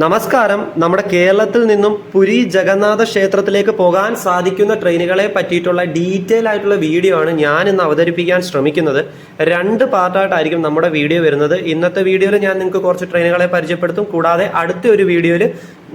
നമസ്കാരം. നമ്മുടെ കേരളത്തിൽ നിന്നും പുരി ജഗന്നാഥ ക്ഷേത്രത്തിലേക്ക് പോകാൻ സാധിക്കുന്ന ട്രെയിനുകളെ പറ്റിയിട്ടുള്ള ഡീറ്റെയിൽ ആയിട്ടുള്ള വീഡിയോ ആണ് ഞാൻ ഇന്ന് അവതരിപ്പിക്കാൻ ശ്രമിക്കുന്നത്. രണ്ട് പാർട്ടായിട്ടായിരിക്കും നമ്മുടെ വീഡിയോ വരുന്നത്. ഇന്നത്തെ വീഡിയോയിൽ ഞാൻ നിങ്ങൾക്ക് കുറച്ച് ട്രെയിനുകളെ പരിചയപ്പെടുത്തും. കൂടാതെ അടുത്ത ഒരു വീഡിയോയിൽ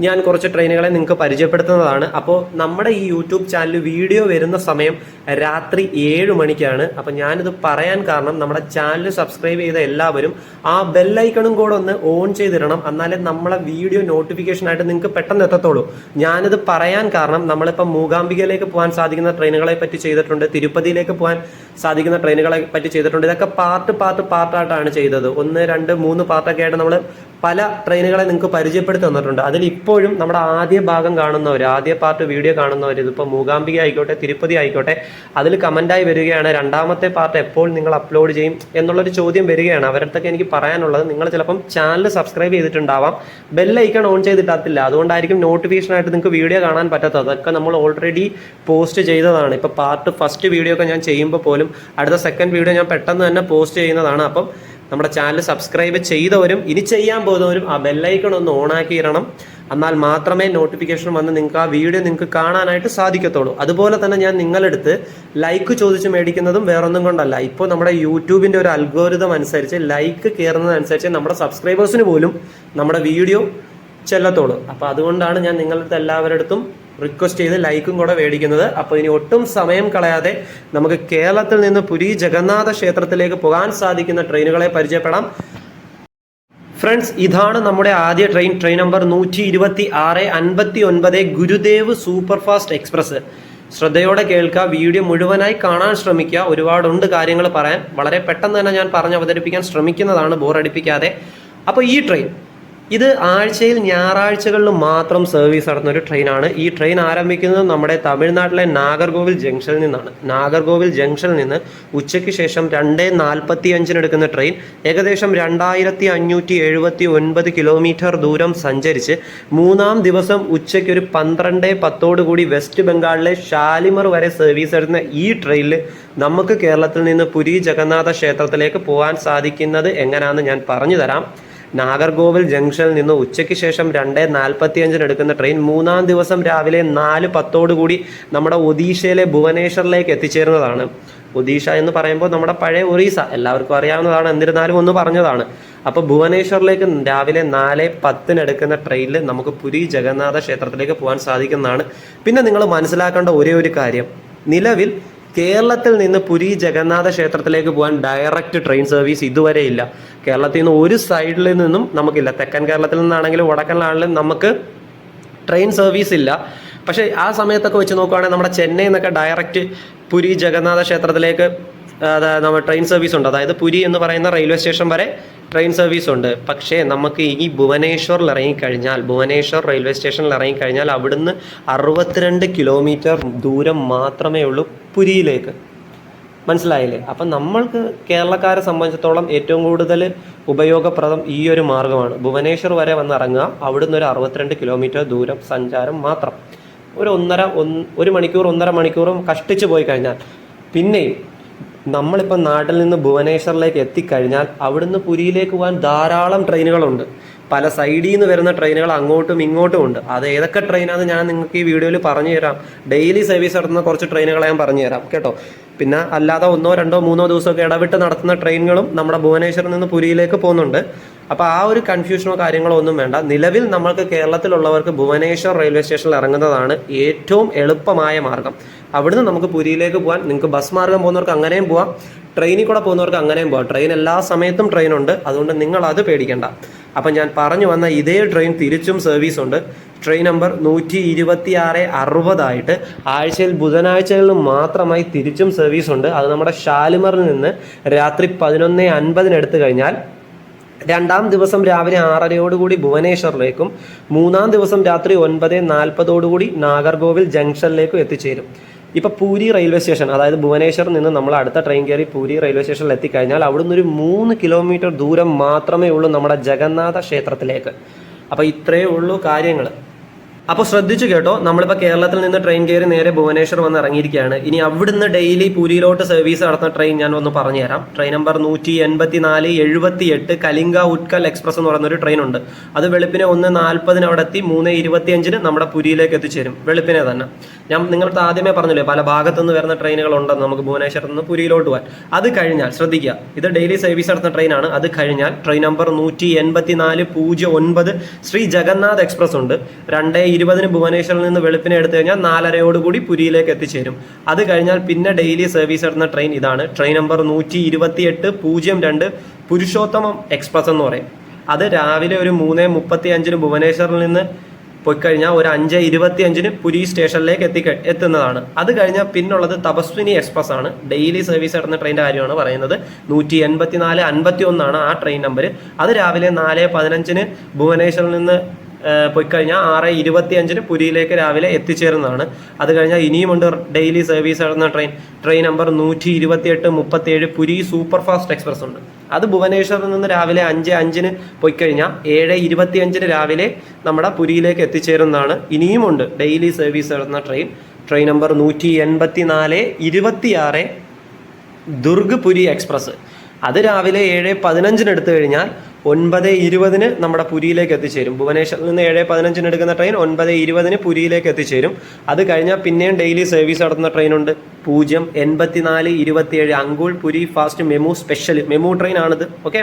ഞാൻ കുറച്ച് ട്രെയിനുകളെ നിങ്ങൾക്ക് പരിചയപ്പെടുത്തുന്നതാണ്. അപ്പോൾ നമ്മുടെ ഈ യൂട്യൂബ് ചാനൽ വീഡിയോ വരുന്ന സമയം രാത്രി ഏഴ് മണിക്കാണ്. അപ്പോൾ ഞാനിത് പറയാൻ കാരണം നമ്മുടെ ചാനൽ സബ്സ്ക്രൈബ് ചെയ്ത എല്ലാവരും ആ ബെല്ലൈക്കണും കൂടെ ഒന്ന് ഓൺ ചെയ്തിടണം. എന്നാലേ നമ്മളെ വീഡിയോ നോട്ടിഫിക്കേഷനായിട്ട് നിങ്ങൾക്ക് പെട്ടെന്ന് എത്തത്തുള്ളൂ. ഞാനിത് പറയാൻ കാരണം നമ്മളിപ്പോൾ മൂകാംബികയിലേക്ക് പോകാൻ സാധിക്കുന്ന ട്രെയിനുകളെ പറ്റി ചെയ്തിട്ടുണ്ട്. തിരുപ്പതിയിലേക്ക് പോകാൻ സാധിക്കുന്ന ട്രെയിനുകളെ പറ്റി ചെയ്തിട്ടുണ്ട്. ഇതൊക്കെ പാർട്ട് പാർട്ട് പാർട്ടായിട്ടാണ് ചെയ്തത്. ഒന്ന് രണ്ട് മൂന്ന് പാർട്ടൊക്കെ ആയിട്ട് നമ്മൾ പല ട്രെയിനുകളെ നിങ്ങൾക്ക് പരിചയപ്പെടുത്തി തന്നിട്ടുണ്ട്. അതിൽ ഇപ്പോഴും നമ്മുടെ ആദ്യ ഭാഗം കാണുന്നവർ ആദ്യ പാർട്ട് വീഡിയോ കാണുന്നവർ ഇതിപ്പോൾ മൂകാംബിക ആയിക്കോട്ടെ തിരുപ്പതി ആയിക്കോട്ടെ അതിൽ കമന്റായി വരികയാണ്. രണ്ടാമത്തെ പാർട്ട് എപ്പോൾ നിങ്ങൾ അപ്ലോഡ് ചെയ്യും എന്നുള്ളൊരു ചോദ്യം വരികയാണ്. അവരടുത്തൊക്കെ എനിക്ക് പറയാനുള്ളത് നിങ്ങൾ ചിലപ്പം ചാനൽ സബ്സ്ക്രൈബ് ചെയ്തിട്ടുണ്ടാവാം. ബെല്ലൈക്കൺ ഓൺ ചെയ്തിട്ടില്ല അതുകൊണ്ടായിരിക്കും നോട്ടിഫിക്കേഷൻ ആയിട്ട് നിങ്ങൾക്ക് വീഡിയോ കാണാൻ പറ്റാത്തത്. അതൊക്കെ നമ്മൾ ഓൾറെഡി പോസ്റ്റ് ചെയ്തതാണ്. ഇപ്പോൾ പാർട്ട് ഫസ്റ്റ് വീഡിയോ ഒക്കെ ഞാൻ ചെയ്യുമ്പോൾ പോലും അടുത്ത സെക്കൻഡ് വീഡിയോ ഞാൻ പെട്ടെന്ന് തന്നെ പോസ്റ്റ് ചെയ്യുന്നതാണ്. അപ്പം നമ്മുടെ ചാനൽ സബ്സ്ക്രൈബ് ചെയ്തവരും ഇനി ചെയ്യാൻ പോകുന്നവരും ആ ബെല്ലൈക്കൺ ഒന്ന് ഓണാക്കി ഇടണം എന്നാൽ മാത്രമേ നോട്ടിഫിക്കേഷൻ വന്ന് നിങ്ങൾക്ക് ആ വീഡിയോ നിങ്ങൾക്ക് കാണാനായിട്ട് സാധിക്കത്തുള്ളൂ. അതുപോലെ തന്നെ ഞാൻ നിങ്ങളെടുത്ത് ലൈക്ക് ചോദിച്ച് മേടിക്കുന്നതും വേറൊന്നും കൊണ്ടല്ല. ഇപ്പോൾ നമ്മുടെ യൂട്യൂബിന്റെ ഒരു അൽഗോരിതം അനുസരിച്ച് ലൈക്ക് കയറുന്നതനുസരിച്ച് നമ്മുടെ സബ്സ്ക്രൈബേഴ്സിന് പോലും നമ്മുടെ വീഡിയോ ചെല്ലത്തോളൂ അപ്പോൾ അതുകൊണ്ടാണ് ഞാൻ നിങ്ങളുടെ എല്ലാവരുടെ റിക്വസ്റ്റ് ചെയ്ത് ലൈക്കും കൂടെ മേടിക്കുന്നത്. അപ്പോൾ ഇനി ഒട്ടും സമയം കളയാതെ നമുക്ക് കേരളത്തിൽ നിന്ന് പുരി ജഗന്നാഥ ക്ഷേത്രത്തിലേക്ക് പോകാൻ സാധിക്കുന്ന ട്രെയിനുകളെ പരിചയപ്പെടാം. ഫ്രണ്ട്സ് ഇതാണ് നമ്മുടെ ആദ്യ ട്രെയിൻ ട്രെയിൻ നമ്പർ നൂറ്റി ഇരുപത്തി ആറ് അൻപത്തി ഒൻപത് ഗുരുദേവ് സൂപ്പർ ഫാസ്റ്റ് എക്സ്പ്രസ്. ശ്രദ്ധയോടെ കേൾക്കുക. വീഡിയോ മുഴുവനായി കാണാൻ ശ്രമിക്കുക. ഒരുപാടുണ്ട് കാര്യങ്ങൾ പറയാൻ. വളരെ പെട്ടെന്ന് തന്നെ ഞാൻ പറഞ്ഞ് അവതരിപ്പിക്കാൻ ശ്രമിക്കുന്നതാണ് ബോറടിപ്പിക്കാതെ. അപ്പോൾ ഈ ട്രെയിൻ ഇത് ആഴ്ചയിൽ ഞായറാഴ്ചകളിൽ മാത്രം സർവീസ് നടത്തുന്ന ഒരു ട്രെയിനാണ് ഈ ട്രെയിൻ ആരംഭിക്കുന്നത് നമ്മുടെ തമിഴ്നാട്ടിലെ നാഗർകോവിൽ ജംഗ്ഷനിൽ നിന്നാണ്. നാഗർകോവിൽ ജംഗ്ഷനിൽ നിന്ന് ഉച്ചയ്ക്ക് ശേഷം രണ്ട് നാൽപ്പത്തി അഞ്ചിന് എടുക്കുന്ന ട്രെയിൻ ഏകദേശം രണ്ടായിരത്തി അഞ്ഞൂറ്റി എഴുപത്തി ഒൻപത് കിലോമീറ്റർ ദൂരം സഞ്ചരിച്ച് മൂന്നാം ദിവസം ഉച്ചയ്ക്ക് ഒരു പന്ത്രണ്ട് പത്തോടു കൂടി വെസ്റ്റ് ബംഗാളിലെ ഷാലിമർ വരെ സർവീസ് നടത്തുന്ന ഈ ട്രെയിനിൽ നമുക്ക് കേരളത്തിൽ നിന്ന് പുരി ജഗന്നാഥ ക്ഷേത്രത്തിലേക്ക് പോകാൻ സാധിക്കുന്നത് എങ്ങനെയാണെന്ന് ഞാൻ പറഞ്ഞു തരാം. നാഗർകോവിൽ ജംഗ്ഷനിൽ നിന്ന് ഉച്ചയ്ക്ക് ശേഷം രണ്ട് നാൽപ്പത്തി അഞ്ചിന് എടുക്കുന്ന ട്രെയിൻ മൂന്നാം ദിവസം രാവിലെ നാല് പത്തോടുകൂടി നമ്മുടെ ഒഡീഷയിലെ ഭുവനേശ്വറിലേക്ക് എത്തിച്ചേരുന്നതാണ്. ഒഡീഷ എന്ന് പറയുമ്പോൾ നമ്മുടെ പഴയ ഒറീസ. എല്ലാവർക്കും അറിയാവുന്നതാണ്. എന്നിരുന്നാലും ഒന്ന് പറഞ്ഞതാണ്. അപ്പോൾ ഭുവനേശ്വറിലേക്ക് രാവിലെ നാല് പത്തിന് എടുക്കുന്ന ട്രെയിനിൽ നമുക്ക് പുരി ജഗന്നാഥ ക്ഷേത്രത്തിലേക്ക് പോകാൻ സാധിക്കുന്നതാണ്. പിന്നെ നിങ്ങൾ മനസ്സിലാക്കേണ്ട ഒരേ ഒരു കാര്യം. നിലവിൽ കേരളത്തിൽ നിന്ന് പുരി ജഗന്നാഥ ക്ഷേത്രത്തിലേക്ക് പോകാൻ ഡയറക്റ്റ് ട്രെയിൻ സർവീസ് ഇതുവരെ ഇല്ല. കേരളത്തിൽ നിന്ന് ഒരു സൈഡിൽ നിന്നും നമുക്കില്ല. തെക്കൻ കേരളത്തിൽ നിന്നാണെങ്കിലും വടക്കനിലാണെങ്കിലും നമുക്ക് ട്രെയിൻ സർവീസ് ഇല്ല. പക്ഷേ ആ സമയത്തൊക്കെ വെച്ച് നോക്കുകയാണെങ്കിൽ നമ്മുടെ ചെന്നൈ നിന്നൊക്കെ ഡയറക്റ്റ് പുരി ജഗന്നാഥ ക്ഷേത്രത്തിലേക്ക് നമ്മുടെ ട്രെയിൻ സർവീസ് ഉണ്ട്. അതായത് പുരി എന്ന് പറയുന്ന റെയിൽവേ സ്റ്റേഷൻ വരെ ട്രെയിൻ സർവീസ് ഉണ്ട്. പക്ഷേ നമുക്ക് ഈ ഭുവനേശ്വറിൽ ഇറങ്ങിക്കഴിഞ്ഞാൽ ഭുവനേശ്വർ റെയിൽവേ സ്റ്റേഷനിൽ ഇറങ്ങിക്കഴിഞ്ഞാൽ അവിടുന്ന് അറുപത്തിരണ്ട് കിലോമീറ്റർ ദൂരം മാത്രമേ ഉള്ളൂ പുരിയിലേക്ക്. മനസ്സിലായില്ലേ? അപ്പം നമ്മൾക്ക് കേരളക്കാരെ സംബന്ധിച്ചിടത്തോളം ഏറ്റവും കൂടുതൽ ഉപയോഗപ്രദം ഈ ഒരു മാർഗമാണ് ഭുവനേശ്വർ വരെ വന്ന് ഇറങ്ങുക. അവിടുന്ന് ഒരു അറുപത്തിരണ്ട് കിലോമീറ്റർ ദൂരം സഞ്ചാരം മാത്രം. ഒരു ഒന്നര ഒന്ന് ഒരു മണിക്കൂർ ഒന്നര മണിക്കൂറും കഷ്ടിച്ച് പോയി കഴിഞ്ഞാൽ പിന്നെയും നമ്മളിപ്പോൾ നാട്ടിൽ നിന്ന് ഭുവനേശ്വറിലേക്ക് എത്തിക്കഴിഞ്ഞാൽ അവിടുന്ന് പുരിയിലേക്ക് പോകാൻ ധാരാളം ട്രെയിനുകളുണ്ട്. പല സൈഡിൽ നിന്ന് വരുന്ന ട്രെയിനുകൾ അങ്ങോട്ടും ഇങ്ങോട്ടും ഉണ്ട്. അത് ഏതൊക്കെ ട്രെയിനാണെന്ന് ഞാൻ നിങ്ങൾക്ക് ഈ വീഡിയോയിൽ പറഞ്ഞു തരാം. ഡെയിലി സർവീസ് നടത്തുന്ന കുറച്ച് ട്രെയിനുകളെ ഞാൻ പറഞ്ഞു തരാം കേട്ടോ? പിന്നെ അല്ലാതെ ഒന്നോ രണ്ടോ മൂന്നോ ദിവസമൊക്കെ ഇടവിട്ട് നടത്തുന്ന ട്രെയിനുകളും നമ്മുടെ ഭുവനേശ്വറിൽ നിന്ന് പുരിയിലേക്ക് പോകുന്നുണ്ട്. അപ്പോൾ ആ ഒരു കൺഫ്യൂഷനോ കാര്യങ്ങളോ ഒന്നും വേണ്ട. നിലവിൽ നമ്മൾക്ക് കേരളത്തിലുള്ളവർക്ക് ഭുവനേശ്വർ റെയിൽവേ സ്റ്റേഷനിൽ ഇറങ്ങുന്നതാണ് ഏറ്റവും എളുപ്പമായ മാർഗം. അവിടുന്ന് നമുക്ക് പുരിയിലേക്ക് പോകാൻ നിങ്ങൾക്ക് ബസ് മാർഗം പോകുന്നവർക്ക് അങ്ങനെയും പോവാം ട്രെയിനിൽ കൂടെ പോകുന്നവർക്ക് അങ്ങനെയും പോവാം. ട്രെയിൻ എല്ലാ സമയത്തും ട്രെയിൻ ഉണ്ട് അതുകൊണ്ട് നിങ്ങൾ അത് പേടിക്കേണ്ട. അപ്പം ഞാൻ പറഞ്ഞു വന്ന ഇതേ ട്രെയിൻ തിരിച്ചും സർവീസ് ഉണ്ട്. ട്രെയിൻ നമ്പർ നൂറ്റി ഇരുപത്തി ആറ് അറുപതായിട്ട് ആഴ്ചയിൽ ബുധനാഴ്ചകളിൽ മാത്രമായി തിരിച്ചും സർവീസ് ഉണ്ട്. അത് നമ്മുടെ ഷാലിമറിൽ നിന്ന് രാത്രി പതിനൊന്ന് അൻപതിനെടുത്ത് കഴിഞ്ഞാൽ രണ്ടാം ദിവസം രാവിലെ ആറരയോടുകൂടി ഭുവനേശ്വറിലേക്കും മൂന്നാം ദിവസം രാത്രി ഒൻപത് നാൽപ്പതോടുകൂടി നാഗർകോവിൽ ജംഗ്ഷനിലേക്കും എത്തിച്ചേരും. ഇപ്പം പൂരി റെയിൽവേ സ്റ്റേഷൻ അതായത് ഭുവനേശ്വറിൽ നിന്ന് നമ്മൾ അടുത്ത ട്രെയിൻ കയറി പൂരി റെയിൽവേ സ്റ്റേഷനിൽ എത്തിക്കഴിഞ്ഞാൽ അവിടുന്ന് ഒരു മൂന്ന് കിലോമീറ്റർ ദൂരം മാത്രമേ ഉള്ളൂ നമ്മുടെ ജഗന്നാഥ ക്ഷേത്രത്തിലേക്ക്. അപ്പോൾ ഇത്രയേ ഉള്ളൂ കാര്യങ്ങൾ അപ്പോൾ ശ്രദ്ധിച്ചു കേട്ടോ നമ്മളിപ്പോൾ കേരളത്തിൽ നിന്ന് ട്രെയിൻ കയറി നേരെ ഭുവനേശ്വർ വന്ന് ഇറങ്ങിയിരിക്കുകയാണ്. ഇനി അവിടുന്ന് ഡെയിലി പുരിയിലോട്ട് സർവീസ് നടത്തുന്ന ട്രെയിൻ ഞാൻ ഒന്ന് പറഞ്ഞുതരാം ട്രെയിൻ നമ്പർ നൂറ്റി എൺപത്തി നാല് എഴുപത്തി എട്ട് കലിംഗ ഉത്കൽ എക്സ്പ്രസ് എന്ന് പറയുന്ന ഒരു ട്രെയിൻ ഉണ്ട്. അത് വെളുപ്പിനെ ഒന്ന് നാൽപ്പതിന് അവിടെ എത്തി മൂന്ന് ഇരുപത്തി അഞ്ചിന് നമ്മുടെ പുരിയിലേക്ക് എത്തിച്ചേരും. വെളുപ്പിനെ തന്നെ. ഞാൻ നിങ്ങൾക്ക് ആദ്യമേ പറഞ്ഞില്ലേ പല ഭാഗത്തു നിന്ന് വരുന്ന ട്രെയിനുകൾ ഉണ്ടെന്ന് നമുക്ക് ഭുവനേശ്വരത്ത് നിന്ന് പുരിയിലോട്ട് പോകാൻ. അത് കഴിഞ്ഞാൽ ശ്രദ്ധിക്കുക ഇത് ഡെയിലി സർവീസ് നടത്തുന്ന ട്രെയിനാണ് അത് കഴിഞ്ഞാൽ ട്രെയിൻ നമ്പർ നൂറ്റി എൺപത്തി നാല് പൂജ്യം ഒൻപത് ശ്രീ ജഗന്നാഥ് എക്സ്പ്രസ് ഉണ്ട്. രണ്ട് ഇരുപതിന് ഭുവനേശ്വറിൽ നിന്ന് വെളുപ്പിനെ എടുത്തു കഴിഞ്ഞാൽ നാലരയോടുകൂടി പുരിയിലേക്ക് എത്തിച്ചേരും. അത് കഴിഞ്ഞാൽ പിന്നെ ഡെയിലി സർവീസ് ഇടുന്ന ട്രെയിൻ ഇതാണ്. ട്രെയിൻ നമ്പർ നൂറ്റി ഇരുപത്തി എട്ട് പൂജ്യം രണ്ട് പുരുഷോത്തമം എക്സ്പ്രസ് എന്ന് പറയും. അത് രാവിലെ ഒരു മൂന്ന് മുപ്പത്തി അഞ്ചിന് ഭുവനേശ്വറിൽ നിന്ന് പോയി കഴിഞ്ഞാൽ ഒരു അഞ്ച് ഇരുപത്തി അഞ്ചിന് പുരി സ്റ്റേഷനിലേക്ക് എത്തി എത്തുന്നതാണ്. അത് കഴിഞ്ഞാൽ പിന്നുള്ളത് തപസ്വിനി എക്സ്പ്രസ് ആണ്. ഡെയിലി സർവീസ് നടന്ന ട്രെയിന്റെ കാര്യമാണ് പറയുന്നത്. നൂറ്റി എൺപത്തി നാല് അൻപത്തി ഒന്നാണ് ആ ട്രെയിൻ നമ്പർ. അത് രാവിലെ നാല് പതിനഞ്ചിന് ഭുവനേശ്വറിൽ നിന്ന് പോയി കഴിഞ്ഞാൽ ആറ് ഇരുപത്തി അഞ്ചിന് പുരിയിലേക്ക് രാവിലെ എത്തിച്ചേരുന്നതാണ്. അത് കഴിഞ്ഞാൽ ഇനിയുമുണ്ട് ഡെയിലി സർവീസ് നടന്ന ട്രെയിൻ. ട്രെയിൻ നമ്പർ നൂറ്റി ഇരുപത്തി എട്ട് മുപ്പത്തി ഏഴ് പുരി സൂപ്പർ ഫാസ്റ്റ് എക്സ്പ്രസ് ഉണ്ട്. അത് ഭുവനേശ്വറിൽ നിന്ന് രാവിലെ അഞ്ച് അഞ്ചിന് പോയി കഴിഞ്ഞാൽ ഏഴ് ഇരുപത്തി അഞ്ചിന് രാവിലെ നമ്മുടെ പുരിയിലേക്ക് എത്തിച്ചേരുന്നതാണ്. ഇനിയുമുണ്ട് ഡെയിലി സർവീസ് നടന്ന ട്രെയിൻ. ട്രെയിൻ നമ്പർ നൂറ്റി എൺപത്തി നാല് ഇരുപത്തിയാറ് ദുർഗ് പുരി എക്സ്പ്രസ്. അത് രാവിലെ ഏഴ് പതിനഞ്ചിന് എടുത്തു കഴിഞ്ഞാൽ ഒൻപത് ഇരുപതിന് നമ്മുടെ പുരിയിലേക്ക് എത്തിച്ചേരും. ഭുവനേശ്വറിൽ നിന്ന് ഏഴ് പതിനഞ്ചിന് എടുക്കുന്ന ട്രെയിൻ ഒൻപത് ഇരുപതിന് പുരിയിലേക്ക് എത്തിച്ചേരും. അത് കഴിഞ്ഞാൽ പിന്നെയും ഡെയിലി സർവീസ് നടത്തുന്ന ട്രെയിനുണ്ട് പൂജ്യം എൺപത്തിനാല് ഇരുപത്തിയേഴ് Angul Puri fast MEMU special MEMU train ആണിത് ഓക്കെ?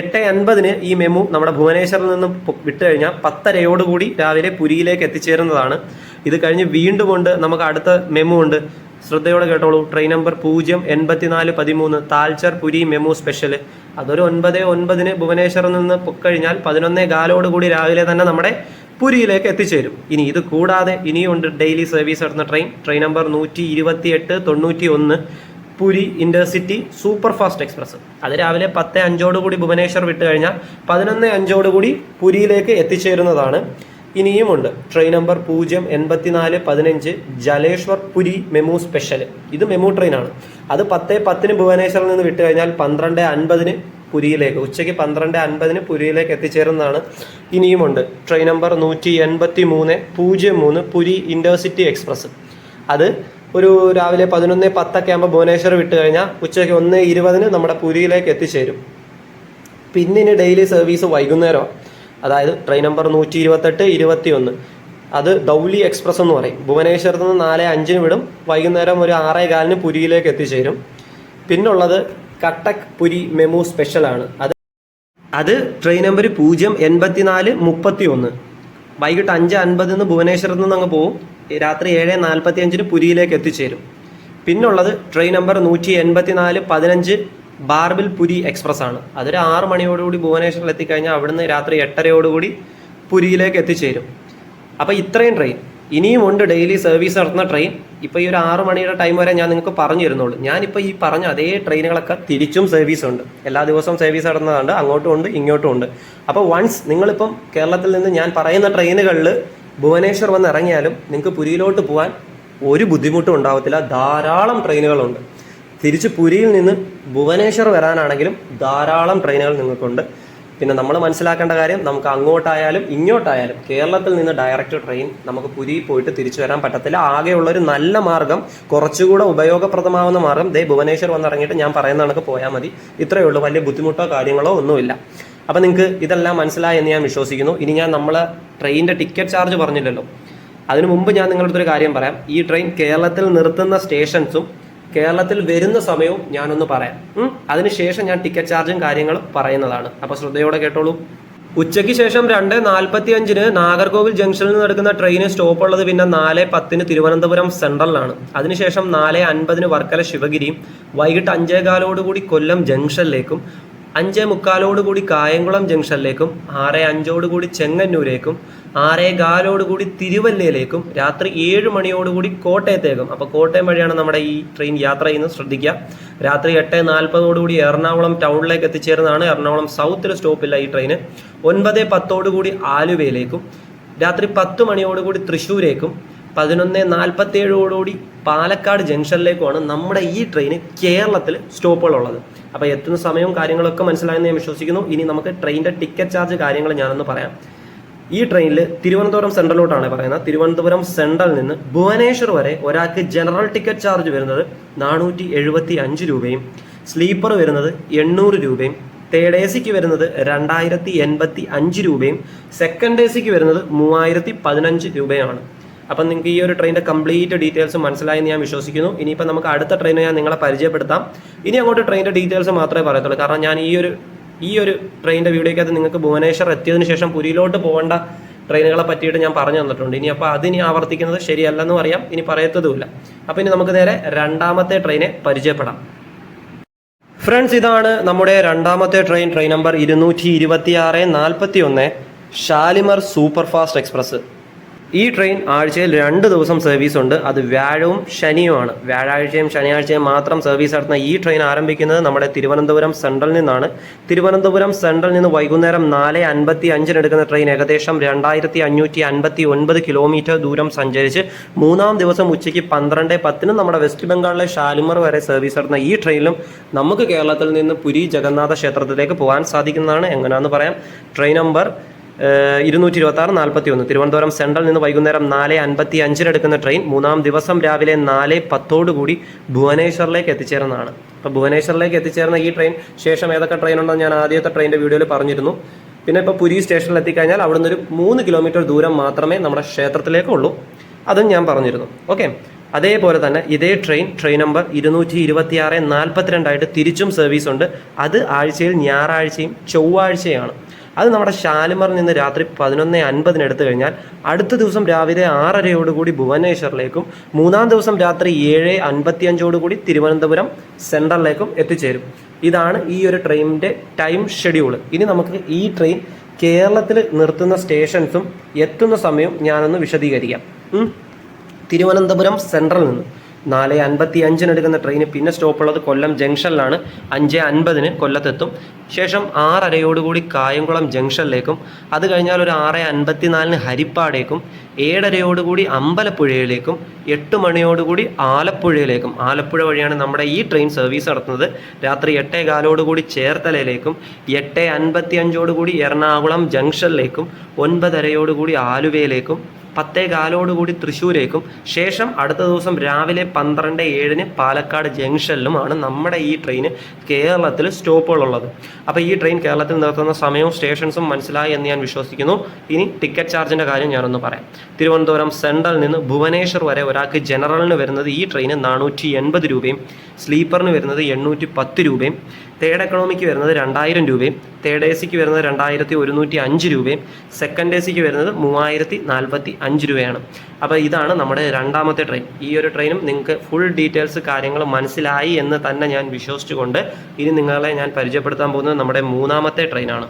എട്ട് അൻപതിന് ഈ മെമു നമ്മുടെ ഭുവനേശ്വറിൽ നിന്ന് വിട്ടു കഴിഞ്ഞാൽ പത്തരയോടുകൂടി രാവിലെ പുരിയിലേക്ക് എത്തിച്ചേരുന്നതാണ്. ഇത് കഴിഞ്ഞ് വീണ്ടും ഉണ്ട്. നമുക്ക് അടുത്ത മെമു ഉണ്ട്. ശ്രദ്ധയോടെ കേട്ടോളൂ. ട്രെയിൻ നമ്പർ പൂജ്യം എൺപത്തിനാല് പതിമൂന്ന് താൽച്ചർ പുരി മെമു സ്പെഷ്യൽ അതൊരു ഒൻപത് ഒൻപതിന് ഭുവനേശ്വറിൽ നിന്ന് പൊക്കഴിഞ്ഞാൽ പതിനൊന്നേ കാലോട് കൂടി രാവിലെ തന്നെ നമ്മുടെ പുരിയിലേക്ക് എത്തിച്ചേരും. ഇനി ഇത് കൂടാതെ ഇനിയുണ്ട് ഡെയിലി സർവീസ് നടത്തുന്ന ട്രെയിൻ. ട്രെയിൻ നമ്പർ നൂറ്റി ഇരുപത്തി എട്ട് തൊണ്ണൂറ്റി ഒന്ന് Puri intercity super fast express. അത് രാവിലെ പത്ത് അഞ്ചോടുകൂടി ഭുവനേശ്വർ വിട്ട് കഴിഞ്ഞാൽ പതിനൊന്ന് അഞ്ചോടുകൂടി പുരിയിലേക്ക് എത്തിച്ചേരുന്നതാണ്. ഇനിയുമുണ്ട്. ട്രെയിൻ നമ്പർ പൂജ്യം എൺപത്തിനാല് പതിനഞ്ച് ജലേശ്വർ പുരി മെമു സ്പെഷ്യൽ ഇത് മെമു ട്രെയിനാണ് അത് പത്ത് പത്തിന് ഭുവനേശ്വറിൽ നിന്ന് വിട്ട് കഴിഞ്ഞാൽ പന്ത്രണ്ട് അൻപതിന് പുരിയിലേക്ക് ഉച്ചയ്ക്ക് പന്ത്രണ്ട് അൻപതിന് പുരിയിലേക്ക് എത്തിച്ചേരുന്നതാണ് ഇനിയുമുണ്ട്. ട്രെയിൻ നമ്പർ നൂറ്റി എൺപത്തി മൂന്ന് പൂജ്യം മൂന്ന് പുരി ഇന്റർസിറ്റി എക്സ്പ്രസ് അത് ഒരു രാവിലെ പതിനൊന്ന് പത്തൊക്കെ ആകുമ്പോൾ ഭുവനേശ്വർ വിട്ട് കഴിഞ്ഞാൽ ഉച്ചയ്ക്ക് ഒന്ന് ഇരുപതിന് നമ്മുടെ പുരിയിലേക്ക് എത്തിച്ചേരും. പിന്നിന് ഡെയിലി സർവീസ് വൈകുന്നേരമാണ്. അതായത് ട്രെയിൻ നമ്പർ നൂറ്റി ഇരുപത്തെട്ട് ഇരുപത്തി ഒന്ന് അത് ദൗലി എക്സ്പ്രസ് എന്ന് പറയും. ഭുവനേശ്വരത്ത് നിന്ന് നാല് അഞ്ചിന് വിടും. വൈകുന്നേരം ഒരു ആറേ കാലിന് പുരിയിലേക്ക് എത്തിച്ചേരും. പിന്നുള്ളത് കട്ടക് പുരി മെമു സ്പെഷ്യലാണ് അത് അത് ട്രെയിൻ നമ്പർ പൂജ്യം എൺപത്തിനാല് മുപ്പത്തി ഒന്ന് വൈകിട്ട് അഞ്ച് അൻപതിന് ഭുവനേശ്വരത്ത് നിന്ന് അങ്ങ് പോവും. രാത്രി ഏഴ് നാൽപ്പത്തി അഞ്ചിന് പുരിയിലേക്ക് എത്തിച്ചേരും. പിന്നുള്ളത് ട്രെയിൻ നമ്പർ നൂറ്റി എൺപത്തിനാല് പതിനഞ്ച് ബാർബിൽ പുരി എക്സ്പ്രസ് ആണ്. അതൊരു ആറ് മണിയോടുകൂടി ഭുവനേശ്വറിൽ എത്തിക്കഴിഞ്ഞാൽ അവിടുന്ന് രാത്രി എട്ടരയോടുകൂടി പുരിയിലേക്ക് എത്തിച്ചേരും. അപ്പോൾ ഇത്രയും ട്രെയിൻ ഇനിയും ഉണ്ട് ഡെയിലി സർവീസ് നടത്തുന്ന ട്രെയിൻ ഇപ്പോൾ ഈ ഒരു ആറ് മണിയുടെ ടൈം വരെ ഞാൻ നിങ്ങൾക്ക് പറഞ്ഞു തരുന്നുള്ളൂ ഞാനിപ്പോൾ ഈ പറഞ്ഞ അതേ ട്രെയിനുകളൊക്കെ തിരിച്ചും സർവീസ് ഉണ്ട്. എല്ലാ ദിവസവും സർവീസ് നടത്തുന്നതുണ്ട് അങ്ങോട്ടും ഉണ്ട് ഇങ്ങോട്ടും ഉണ്ട്. അപ്പോൾ വൺസ് നിങ്ങളിപ്പം കേരളത്തിൽ നിന്ന് ഞാൻ പറയുന്ന ട്രെയിനുകളിൽ ഭുവനേശ്വർ വന്ന് ഇറങ്ങിയാലും നിങ്ങൾക്ക് പുരിയിലോട്ട് പോകാൻ ഒരു ബുദ്ധിമുട്ടും ഉണ്ടാവത്തില്ല. ധാരാളം ട്രെയിനുകളുണ്ട് തിരിച്ച് പുരിയിൽ നിന്ന് ഭുവനേശ്വർ വരാനാണെങ്കിലും ധാരാളം ട്രെയിനുകൾ നിങ്ങൾക്കുണ്ട്. പിന്നെ നമ്മൾ മനസ്സിലാക്കേണ്ട കാര്യം നമുക്ക് അങ്ങോട്ടായാലും ഇങ്ങോട്ടായാലും കേരളത്തിൽ നിന്ന് ഡയറക്റ്റ് ട്രെയിൻ നമുക്ക് പുരിയിൽ പോയിട്ട് തിരിച്ചു വരാൻ പറ്റത്തില്ല. ആകെയുള്ള ഒരു നല്ല മാർഗം കുറച്ചുകൂടെ ഉപയോഗപ്രദമാവുന്ന മാർഗം ദേ ഭുവനേശ്വർ വന്നിറങ്ങിയിട്ട് ഞാൻ പറയുന്ന കണക്ക് പോയാൽ മതി. ഇത്രയേ ഉള്ളൂ. വലിയ ബുദ്ധിമുട്ടോ കാര്യങ്ങളോ ഒന്നുമില്ല. അപ്പം നിങ്ങൾക്ക് ഇതെല്ലാം മനസ്സിലായി എന്ന് ഞാൻ വിശ്വസിക്കുന്നു. ഇനി ഞാൻ നമ്മൾ ട്രെയിനിന്റെ ടിക്കറ്റ് ചാർജ് പറഞ്ഞില്ലല്ലോ. അതിനു മുമ്പ് ഞാൻ നിങ്ങളുടെ ഒരു കാര്യം പറയാം. ഈ ട്രെയിൻ കേരളത്തിൽ നിർത്തുന്ന സ്റ്റേഷൻസും കേരളത്തിൽ വരുന്ന സമയവും ഞാനൊന്ന് പറയാം? അതിനുശേഷം ഞാൻ ടിക്കറ്റ് ചാർജും കാര്യങ്ങളും പറയുന്നതാണ്. അപ്പോൾ ശ്രദ്ധയോടെ കേട്ടോളൂ. ഉച്ചയ്ക്ക് ശേഷം രണ്ട് നാൽപ്പത്തി അഞ്ചിന് നാഗർകോവിൽ ജംഗ്ഷനിൽ നിന്ന് നടക്കുന്ന ട്രെയിന് സ്റ്റോപ്പ് ഉള്ളത് പിന്നെ നാല് പത്തിന് തിരുവനന്തപുരം സെൻട്രലിലാണ് അതിനുശേഷം നാല് അൻപതിന് വർക്കല ശിവഗിരിയും വൈകിട്ട് അഞ്ചേകാലോടുകൂടി കൊല്ലം ജംഗ്ഷനിലേക്കും അഞ്ചേ മുക്കാലോടുകൂടി കായംകുളം ജംഗ്ഷനിലേക്കും ആറ് അഞ്ചോടുകൂടി ചെങ്ങന്നൂരേക്കും ആറേ കാലോടുകൂടി തിരുവല്ലയിലേക്കും രാത്രി ഏഴ് മണിയോടുകൂടി കോട്ടയത്തേക്കും. അപ്പോൾ കോട്ടയം വഴിയാണ് നമ്മുടെ ഈ ട്രെയിൻ യാത്ര ചെയ്യുന്നത്. ശ്രദ്ധിക്കുക. രാത്രി എട്ട് നാൽപ്പതോടുകൂടി എറണാകുളം ടൗണിലേക്ക് എത്തിച്ചേരുന്നതാണ്. എറണാകുളം സൗത്തിൽ സ്റ്റോപ്പില്ല ഈ ട്രെയിന് ഒൻപത് പത്തോടുകൂടി ആലുവയിലേക്കും രാത്രി പത്ത് മണിയോടുകൂടി തൃശ്ശൂരേക്കും പതിനൊന്ന് നാൽപ്പത്തേഴോടുകൂടി പാലക്കാട് ജംഗ്ഷനിലേക്കുമാണ് നമ്മുടെ ഈ ട്രെയിന് കേരളത്തിൽ സ്റ്റോപ്പുകളുള്ളത്. അപ്പോൾ എത്തുന്ന സമയവും കാര്യങ്ങളൊക്കെ മനസ്സിലായെന്ന് ഞാൻ വിശ്വസിക്കുന്നു. ഇനി നമുക്ക് ട്രെയിനിന്റെ ടിക്കറ്റ് ചാർജ് കാര്യങ്ങൾ ഞാനൊന്ന് പറയാം. ഈ ട്രെയിനിൽ തിരുവനന്തപുരം സെൻട്രലോട്ടാണ് പറയുന്നത്. തിരുവനന്തപുരം സെൻട്രൽ നിന്ന് ഭുവനേശ്വർ വരെ ഒരാൾക്ക് ജനറൽ ടിക്കറ്റ് ചാർജ് വരുന്നത് നാനൂറ്റി എഴുപത്തി അഞ്ച് രൂപയും സ്ലീപ്പർ വരുന്നത് എണ്ണൂറ് രൂപയും തേർഡ് എ സിക്ക് വരുന്നത് രണ്ടായിരത്തി എൺപത്തി അഞ്ച് രൂപയും സെക്കൻഡ് എ സിക്ക് വരുന്നത് മൂവായിരത്തി പതിനഞ്ച് രൂപയാണ് അപ്പം നിങ്ങൾക്ക് ഈ ഒരു ട്രെയിനിന്റെ കംപ്ലീറ്റ് ഡീറ്റെയിൽസ് മനസ്സിലായെന്ന് ഞാൻ വിശ്വസിക്കുന്നു. ഇനിയിപ്പോൾ നമുക്ക് അടുത്ത ട്രെയിൻ ഞാൻ നിങ്ങളെ പരിചയപ്പെടുത്താം. ഇനി അങ്ങോട്ട് ട്രെയിനിന്റെ ഡീറ്റെയിൽസ് മാത്രമേ പറയത്തുള്ളൂ. കാരണം ഞാൻ ഈ ഒരു ഈ ഒരു ട്രെയിനിന്റെ വീഡിയോക്കകത്ത് നിങ്ങൾക്ക് ഭുവനേശ്വർ എത്തിയതിന് ശേഷം പുരിയിലോട്ട് പോകേണ്ട ട്രെയിനുകളെ പറ്റിയിട്ട് ഞാൻ പറഞ്ഞു തന്നിട്ടുണ്ട്. ഇനി അപ്പോൾ അതിനി ആവർത്തിക്കുന്നത് ശരിയല്ലെന്നും അറിയാം ഇനി പറയത്തതുമില്ല. അപ്പോൾ ഇനി നമുക്ക് നേരെ രണ്ടാമത്തെ ട്രെയിനെ പരിചയപ്പെടാം. ഫ്രണ്ട്സ് ഇതാണ് നമ്മുടെ രണ്ടാമത്തെ ട്രെയിൻ. ട്രെയിൻ നമ്പർ ഇരുന്നൂറ്റി ഇരുപത്തി ആറ് നാൽപ്പത്തി ഒന്ന് ഷാലിമർ സൂപ്പർ ഫാസ്റ്റ് എക്സ്പ്രസ്. ഈ ട്രെയിൻ ആഴ്ചയിൽ രണ്ട് ദിവസം സർവീസ് ഉണ്ട്. അത് വ്യാഴവും ശനിയുമാണ്. വ്യാഴാഴ്ചയും ശനിയാഴ്ചയും മാത്രം സർവീസ് നടത്തുന്ന ഈ ട്രെയിൻ ആരംഭിക്കുന്നത് നമ്മുടെ തിരുവനന്തപുരം സെൻട്രൽ നിന്നാണ്. തിരുവനന്തപുരം സെൻട്രൽ നിന്ന് വൈകുന്നേരം നാല് അൻപത്തി അഞ്ചിന് എടുക്കുന്ന ട്രെയിൻ ഏകദേശം രണ്ടായിരത്തി അഞ്ഞൂറ്റി അൻപത്തി ഒൻപത് കിലോമീറ്റർ ദൂരം സഞ്ചരിച്ച് മൂന്നാം ദിവസം ഉച്ചയ്ക്ക് പന്ത്രണ്ട് പത്തിന് നമ്മുടെ വെസ്റ്റ് ബംഗാളിലെ ഷാലിമർ വരെ സർവീസ് നടത്തുന്ന ഈ ട്രെയിനിലും നമുക്ക് കേരളത്തിൽ നിന്ന് പുരി ജഗന്നാഥ ക്ഷേത്രത്തിലേക്ക് പോകാൻ സാധിക്കുന്നതാണ്. എങ്ങനെയാണെന്ന് പറയാം? ട്രെയിൻ നമ്പർ ഇരുന്നൂറ്റി ഇരുപത്തി ആറ് നാൽപ്പത്തി ഒന്ന് തിരുവനന്തപുരം സെൻട്രൽ നിന്ന് വൈകുന്നേരം നാല് അൻപത്തി അഞ്ചിനെടുക്കുന്ന ട്രെയിൻ മൂന്നാം ദിവസം രാവിലെ നാല് പത്തോടുകൂടി ഭുവനേശ്വറിലേക്ക് എത്തിച്ചേർന്നതാണ്. അപ്പോൾ ഭുവനേശ്വറിലേക്ക് എത്തിച്ചേർന്ന ഈ ട്രെയിൻ ശേഷം ഏതൊക്കെ ട്രെയിൻ ഉണ്ടെന്ന് ഞാൻ ആദ്യത്തെ ട്രെയിനിന്റെ വീഡിയോയിൽ പറഞ്ഞിരുന്നു. പിന്നെ ഇപ്പോൾ പുരി സ്റ്റേഷനിൽ എത്തിക്കഴിഞ്ഞാൽ അവിടുന്ന് ഒരു മൂന്ന് കിലോമീറ്റർ ദൂരം മാത്രമേ നമ്മുടെ ക്ഷേത്രത്തിലേക്ക് ഉള്ളൂ. അതും ഞാൻ പറഞ്ഞിരുന്നു. ഓക്കെ? അതേപോലെ തന്നെ ഇതേ ട്രെയിൻ ട്രെയിൻ നമ്പർ ഇരുന്നൂറ്റി ഇരുപത്തി ആറ് നാൽപ്പത്തിരണ്ടായിട്ട് തിരിച്ചും സർവീസ് ഉണ്ട്. അത് ആഴ്ചയിൽ ഞായറാഴ്ചയും ചൊവ്വാഴ്ചയാണ് അത് നമ്മുടെ ഷാലിമറിൽ നിന്ന് രാത്രി പതിനൊന്ന് അൻപതിന് എടുത്തു കഴിഞ്ഞാൽ അടുത്ത ദിവസം രാവിലെ ആറരയോടുകൂടി ഭുവനേശ്വറിലേക്കും മൂന്നാം ദിവസം രാത്രി ഏഴ് അൻപത്തിയഞ്ചോടുകൂടി തിരുവനന്തപുരം സെൻട്രലിലേക്കും എത്തിച്ചേരും. ഇതാണ് ഈ ഒരു ട്രെയിനിന്റെ ടൈം ഷെഡ്യൂൾ ഇനി നമുക്ക് ഈ ട്രെയിൻ കേരളത്തിൽ നിർത്തുന്ന സ്റ്റേഷൻസും എത്തുന്ന സമയവും ഞാനൊന്ന് വിശദീകരിക്കാം. തിരുവനന്തപുരം സെൻട്രൽ നിന്ന്. നാല് അൻപത്തി അഞ്ചിന് എടുക്കുന്ന ട്രെയിന് പിന്നെ സ്റ്റോപ്പുള്ളത് കൊല്ലം ജംഗ്ഷനിലാണ്. അഞ്ച് അൻപതിന് കൊല്ലത്തെത്തും. ശേഷം ആറരയോടുകൂടി കായംകുളം ജംഗ്ഷനിലേക്കും അത് കഴിഞ്ഞാൽ ഒരു ആറ് അൻപത്തിനാലിന് ഹരിപ്പാടേക്കും ഏഴരയോടുകൂടി അമ്പലപ്പുഴയിലേക്കും എട്ട് മണിയോടുകൂടി ആലപ്പുഴയിലേക്കും. ആലപ്പുഴ വഴിയാണ് നമ്മുടെ ഈ ട്രെയിൻ സർവീസ് നടത്തുന്നത്. രാത്രി എട്ടേ കാലോടുകൂടി ചേർത്തലയിലേക്കും എട്ട് അൻപത്തി അഞ്ചോടുകൂടി എറണാകുളം ജംഗ്ഷനിലേക്കും ഒൻപതരയോടുകൂടി ആലുവയിലേക്കും പത്തേ കാലോടുകൂടി തൃശ്ശൂരേക്കും. ശേഷം അടുത്ത ദിവസം രാവിലെ പന്ത്രണ്ട് ഏഴിന് പാലക്കാട് ജംഗ്ഷനിലുമാണ് നമ്മുടെ ഈ ട്രെയിൻ കേരളത്തിൽ സ്റ്റോപ്പുകളുള്ളത്. അപ്പോൾ ഈ ട്രെയിൻ കേരളത്തിൽ നിർത്തുന്ന സമയവും സ്റ്റേഷൻസും മനസ്സിലായി എന്ന് ഞാൻ വിശ്വസിക്കുന്നു. ഇനി ടിക്കറ്റ് ചാർജിന്റെ കാര്യം ഞാനൊന്ന് പറയാം. തിരുവനന്തപുരം സെൻട്രൽ നിന്ന് ഭുവനേശ്വർ വരെ ഒരാൾക്ക് ജനറലിന് വരുന്നത് ഈ ട്രെയിന് നാനൂറ്റി എൺപത് രൂപയും സ്ലീപ്പറിന് വരുന്നത് എണ്ണൂറ്റി പത്ത് രൂപയും. തേർഡ് എക്കണോമിക്ക് വരുന്നത് രണ്ടായിരം രൂപയും തേർഡ് എ സിക്ക് വരുന്നത് രണ്ടായിരത്തി ഒരുന്നൂറ്റി അഞ്ച് രൂപയും സെക്കൻഡ് എ സിക്ക് വരുന്നത് മൂവായിരത്തി നാൽപ്പത്തി അഞ്ച് രൂപയാണ്. അപ്പോൾ ഇതാണ് നമ്മുടെ രണ്ടാമത്തെ ട്രെയിൻ ഈ ഒരു ട്രെയിനും നിങ്ങൾക്ക് ഫുൾ ഡീറ്റെയിൽസ് കാര്യങ്ങൾ മനസ്സിലായി എന്ന് തന്നെ ഞാൻ വിശ്വസിച്ചുകൊണ്ട് ഇനി നിങ്ങളെ ഞാൻ പരിചയപ്പെടുത്താൻ പോകുന്നത് നമ്മുടെ മൂന്നാമത്തെ ട്രെയിനാണ്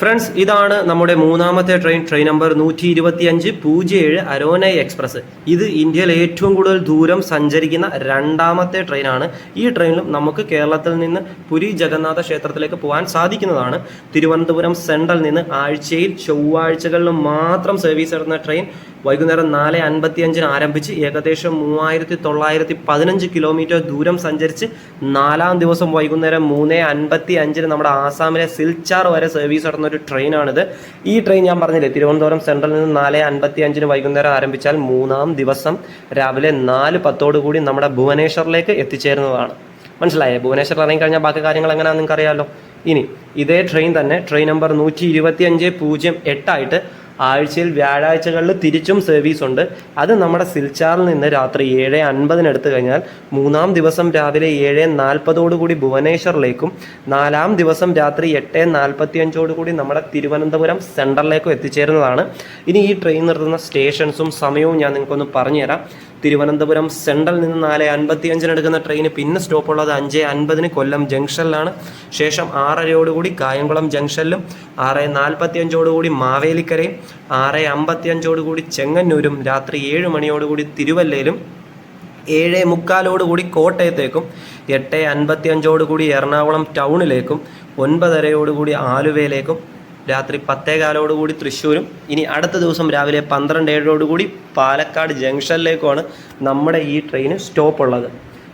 ഫ്രണ്ട്സ് ഇതാണ് നമ്മുടെ മൂന്നാമത്തെ ട്രെയിൻ. ട്രെയിൻ നമ്പർ നൂറ്റി ഇരുപത്തി അഞ്ച് പൂജ്യം ഏഴ് അരോനൈ എക്സ്പ്രസ്. ഇത് ഇന്ത്യയിൽ ഏറ്റവും കൂടുതൽ ദൂരം സഞ്ചരിക്കുന്ന രണ്ടാമത്തെ ട്രെയിനാണ്. ഈ ട്രെയിനിലും നമുക്ക് കേരളത്തിൽ നിന്ന് പുരി ജഗന്നാഥ ക്ഷേത്രത്തിലേക്ക് പോകാൻ സാധിക്കുന്നതാണ്. തിരുവനന്തപുരം സെൻട്രൽ നിന്ന് ആഴ്ചയിൽ ചൊവ്വാഴ്ചകളിലും മാത്രം സർവീസ് ഇടുന്ന ട്രെയിൻ വൈകുന്നേരം നാല് അൻപത്തി അഞ്ചിന് ആരംഭിച്ച് ഏകദേശം മൂവായിരത്തി തൊള്ളായിരത്തി പതിനഞ്ച് കിലോമീറ്റർ ദൂരം സഞ്ചരിച്ച് നാലാം ദിവസം വൈകുന്നേരം മൂന്ന് അൻപത്തി അഞ്ചിന് നമ്മുടെ ആസാമിലെ സിൽച്ചാർ വരെ സർവീസ് നടന്ന ഒരു ട്രെയിനാണിത് ഈ ട്രെയിൻ ഞാൻ പറഞ്ഞില്ലേ തിരുവനന്തപുരം സെൻട്രലിൽ നിന്ന് നാല് അൻപത്തി അഞ്ചിന് വൈകുന്നേരം ആരംഭിച്ചാൽ മൂന്നാം ദിവസം രാവിലെ നാല് പത്തോടു കൂടി നമ്മുടെ ഭുവനേശ്വറിലേക്ക് എത്തിച്ചേരുന്നതാണ്. മനസ്സിലായേ? ഭുവനേശ്വർ ഇറങ്ങിക്കഴിഞ്ഞാൽ ബാക്കി കാര്യങ്ങൾ എങ്ങനെയാണെന്ന് നിങ്ങൾക്ക് അറിയാമല്ലോ ഇനി ഇതേ ട്രെയിൻ തന്നെ ട്രെയിൻ നമ്പർ നൂറ്റി ഇരുപത്തി അഞ്ച് പൂജ്യം എട്ടായിട്ട് ആഴ്ചയിൽ വ്യാഴാഴ്ചകളിൽ തിരിച്ചും സർവീസ് ഉണ്ട്. അത് നമ്മുടെ സിൽച്ചാറിൽ നിന്ന് രാത്രി ഏഴ് അൻപതിനടുത്ത് കഴിഞ്ഞാൽ മൂന്നാം ദിവസം രാവിലെ ഏഴ് നാൽപ്പതോടുകൂടി ഭുവനേശ്വറിലേക്കും നാലാം ദിവസം രാത്രി എട്ട് നാൽപ്പത്തി അഞ്ചോടുകൂടി നമ്മുടെ തിരുവനന്തപുരം സെൻട്രലിലേക്കും എത്തിച്ചേരുന്നതാണ്. ഇനി ഈ ട്രെയിൻ നിർത്തുന്ന സ്റ്റേഷൻസും സമയവും ഞാൻ നിങ്ങൾക്കൊന്ന് പറഞ്ഞുതരാം. തിരുവനന്തപുരം സെൻട്രൽ നിന്ന് നാല് അൻപത്തി അഞ്ചിന് എടുക്കുന്ന ട്രെയിന് പിന്നെ സ്റ്റോപ്പ് ഉള്ളത് അഞ്ച് അൻപതിന് കൊല്ലം ജംഗ്ഷനിലാണ്. ശേഷം ആറരയോടുകൂടി കായംകുളം ജംഗ്ഷനിലും ആറ് നാൽപ്പത്തി അഞ്ചോടുകൂടി മാവേലിക്കരയും ആറ് അമ്പത്തി അഞ്ചോടുകൂടി ചെങ്ങന്നൂരും രാത്രി ഏഴ് മണിയോടുകൂടി തിരുവല്ലയിലും ഏഴ് മുക്കാലോടുകൂടി കോട്ടയത്തേക്കും എട്ട് അൻപത്തി അഞ്ചോടുകൂടി എറണാകുളം ടൗണിലേക്കും ഒൻപതരയോടുകൂടി ആലുവയിലേക്കും രാത്രി പത്തേകാലോടുകൂടി തൃശ്ശൂരും ഇനി അടുത്ത ദിവസം രാവിലെ പന്ത്രണ്ട് ഏഴോടുകൂടി പാലക്കാട് ജംഗ്ഷനിലേക്കുമാണ് നമ്മുടെ ഈ ട്രെയിന് സ്റ്റോപ്പ് ഉള്ളത്.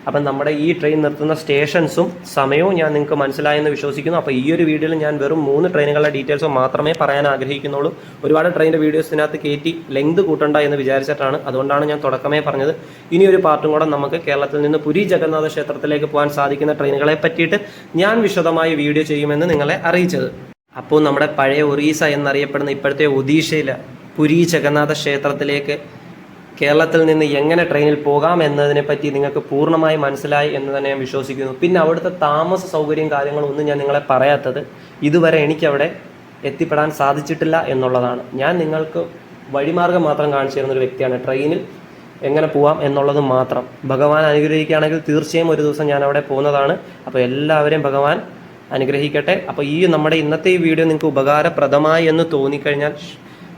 അപ്പം നമ്മുടെ ഈ ട്രെയിൻ നിർത്തുന്ന സ്റ്റേഷൻസും സമയവും ഞാൻ നിങ്ങൾക്ക് മനസ്സിലായെന്ന് വിശ്വസിക്കുന്നു. അപ്പോൾ ഈ ഒരു വീഡിയോയിൽ ഞാൻ വെറും മൂന്ന് ട്രെയിനുകളുടെ ഡീറ്റെയിൽസ് മാത്രമേ പറയാൻ ആഗ്രഹിക്കുന്നുള്ളൂ. ഒരുപാട് ട്രെയിനിന്റെ വീഡിയോസിനകത്ത് കയറ്റി ലെങ്ത് കൂട്ടണ്ട എന്ന് വിചാരിച്ചിട്ടാണ്. അതുകൊണ്ടാണ് ഞാൻ തുടക്കമേ പറഞ്ഞത്. ഇനി ഒരു പാർട്ടും കൂടെ നമുക്ക് കേരളത്തിൽ നിന്ന് പുരി ജഗന്നാഥ ക്ഷേത്രത്തിലേക്ക് പോകാൻ സാധിക്കുന്ന ട്രെയിനുകളെ പറ്റിയിട്ട് ഞാൻ വിശദമായി വീഡിയോ ചെയ്യുമെന്ന് നിങ്ങളെ അറിയിച്ചത്. അപ്പോൾ നമ്മുടെ പഴയ ഒറീസ എന്നറിയപ്പെടുന്ന ഇപ്പോഴത്തെ ഒഡീഷയിലെ പുരി ജഗന്നാഥ ക്ഷേത്രത്തിലേക്ക് കേരളത്തിൽ നിന്ന് എങ്ങനെ ട്രെയിനിൽ പോകാം എന്നതിനെ പറ്റി നിങ്ങൾക്ക് പൂർണമായി മനസ്സിലായി എന്ന് തന്നെ ഞാൻ വിശ്വസിക്കുന്നു. പിന്നെ അവിടുത്തെ താമസ സൗകര്യം കാര്യങ്ങളും ഒന്നും ഞാൻ നിങ്ങളെ പറയാത്തത് ഇതുവരെ എനിക്കവിടെ എത്തിപ്പെടാൻ സാധിച്ചിട്ടില്ല എന്നുള്ളതാണ്. ഞാൻ നിങ്ങൾക്ക് വഴിമാർഗം മാത്രം കാണിച്ചു തരുന്ന ഒരു വ്യക്തിയാണ്. ട്രെയിനിൽ എങ്ങനെ പോവാം എന്നുള്ളത് മാത്രം. ഭഗവാൻ അനുഗ്രഹിക്കുകയാണെങ്കിൽ തീർച്ചയായും ഒരു ദിവസം ഞാൻ അവിടെ പോകുന്നതാണ്. അപ്പോൾ എല്ലാവരെയും ഭഗവാൻ അനുഗ്രഹിക്കട്ടെ. അപ്പോൾ ഈ നമ്മുടെ ഇന്നത്തെ ഈ വീഡിയോ നിങ്ങൾക്ക് ഉപകാരപ്രദമായി എന്ന് തോന്നിക്കഴിഞ്ഞാൽ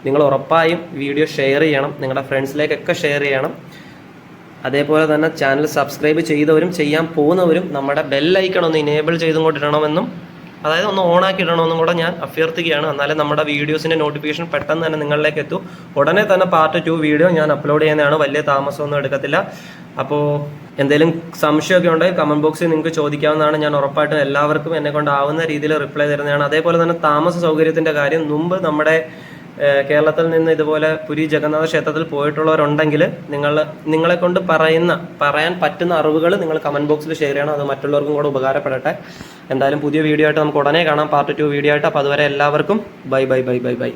നിങ്ങൾ ഉറപ്പായും വീഡിയോ ഷെയർ ചെയ്യണം. നിങ്ങളുടെ ഫ്രണ്ട്സിലേക്കൊക്കെ ഷെയർ ചെയ്യണം. അതേപോലെ തന്നെ ചാനൽ സബ്സ്ക്രൈബ് ചെയ്തവരും ചെയ്യാൻ പോകുന്നവരും നമ്മുടെ ബെല്ലൈക്കൺ ഒന്ന് ഇനേബിൾ ചെയ്തും കൊണ്ടിടണമെന്നും അതായത് ഒന്ന് ഓണാക്കി ഇടണമെന്നും കൂടെ ഞാൻ അഭ്യർത്ഥിക്കുകയാണ്. എന്നാലും നമ്മുടെ വീഡിയോസിന്റെ നോട്ടിഫിക്കേഷൻ പെട്ടെന്ന് തന്നെ നിങ്ങളിലേക്ക് എത്തും. ഉടനെ തന്നെ പാർട്ട് ടു വീഡിയോ ഞാൻ അപ്ലോഡ് ചെയ്യുന്നതാണ്. വലിയ താമസമൊന്നും എടുക്കത്തില്ല. അപ്പോൾ എന്തെങ്കിലും സംശയമൊക്കെ ഉണ്ടെങ്കിൽ കമന്റ് ബോക്സിൽ നിങ്ങൾക്ക് ചോദിക്കാവുന്നതാണ്. ഞാൻ ഉറപ്പായിട്ടും എല്ലാവർക്കും എന്നെ കൊണ്ടാവുന്ന രീതിയിൽ റിപ്ലൈ തരുന്നതാണ്. അതേപോലെ തന്നെ താമസ സൗകര്യത്തിന്റെ കാര്യം. മുമ്പ് നമ്മുടെ കേരളത്തിൽ നിന്ന് ഇതുപോലെ പുരി ജഗന്നാഥ ക്ഷേത്രത്തിൽ പോയിട്ടുള്ളവരുണ്ടെങ്കിൽ നിങ്ങൾ നിങ്ങളെ കൊണ്ട് പറയുന്ന പറയാൻ പറ്റുന്ന അറിവുകൾ നിങ്ങൾ കമന്റ് ബോക്സിൽ ഷെയർ ചെയ്യണം. അത് മറ്റുള്ളവർക്കും കൂടെ ഉപകാരപ്പെടട്ടെ. എന്തായാലും പുതിയ വീഡിയോ ആയിട്ട് നമുക്ക് ഉടനെ കാണാം. പാർട്ട് ടു വീഡിയോ ആയിട്ട്. അപ്പോൾ അതുവരെ എല്ലാവർക്കും bye bye bye bye bye